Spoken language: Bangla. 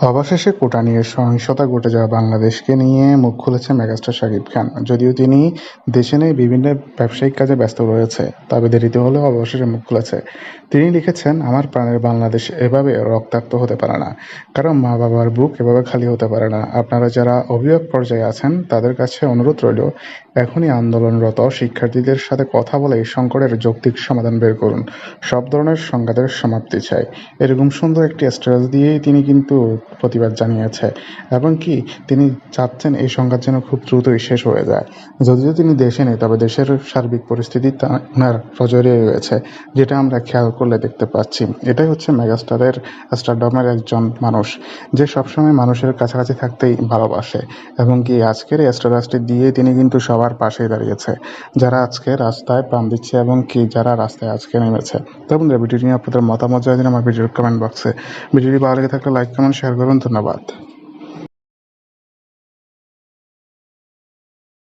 অবশেষে কোটা নিয়ে সহিংসতা ঘটে যাওয়া বাংলাদেশকে নিয়ে মুখ খুলেছে মেগাস্টার শাকিব খান। যদিও তিনি দেশে নেই বিভিন্ন ব্যবসায়িক কাজে ব্যস্ত রয়েছে, তবে দেরিতে হলেও অবশেষে মুখ খুলেছে। তিনি লিখেছেন, আমার প্রাণের বাংলাদেশ এভাবে রক্তাক্ত হতে পারে না। কারণ মা-বাবার বুক এভাবে খালি হতে পারে না। আপনারা যারা অভিভাবক পর্যায়ে আছেন, তাদের কাছে অনুরোধ রইল, এখনই আন্দোলনরত শিক্ষার্থীদের সাথে কথা বলে এই সংকটের যৌক্তিক সমাধান বের করুন। সব ধরনের সংঘাতের সমাপ্তি চাই। এরকম সুন্দর একটি স্ট্যাটাস দিয়েই তিনি কিন্তু প্রতিবাদ জানিয়েছে এবং কি তিনি চাচ্ছেন এই সংঘাত যেন খুব দ্রুতই শেষ হয়ে যায়। যদিও তিনি দেশে নেই, তবে দেশের সার্বিক পরিস্থিতি তাঁর নজরেই রয়েছে, যেটা আমরা খেয়াল করলে দেখতে পাচ্ছি। এটাই হচ্ছে মেগাস্টারের স্টারডমের একজন মানুষ, যে সবসময় মানুষের কাছাকাছি থাকতেই ভালোবাসে এবং কি আজকের এই স্ট্যাটাসটি দিয়ে তিনি কিন্তু সবার পাশেই দাঁড়িয়েছে, যারা আজকে রাস্তায় প্রাণ দিচ্ছে এবং কি যারা রাস্তায় আজকে নেমেছে। তো বন্ধুরা, ভিডিওটি নিয়ে আপনাদের মতামত জানিয়ে আমার ভিডিওর কমেন্ট বক্সে। ভিডিওটি ভালো লেগে থাকলে লাইক, কমেন্ট, শেয়ার করবেন। ধন্যবাদ।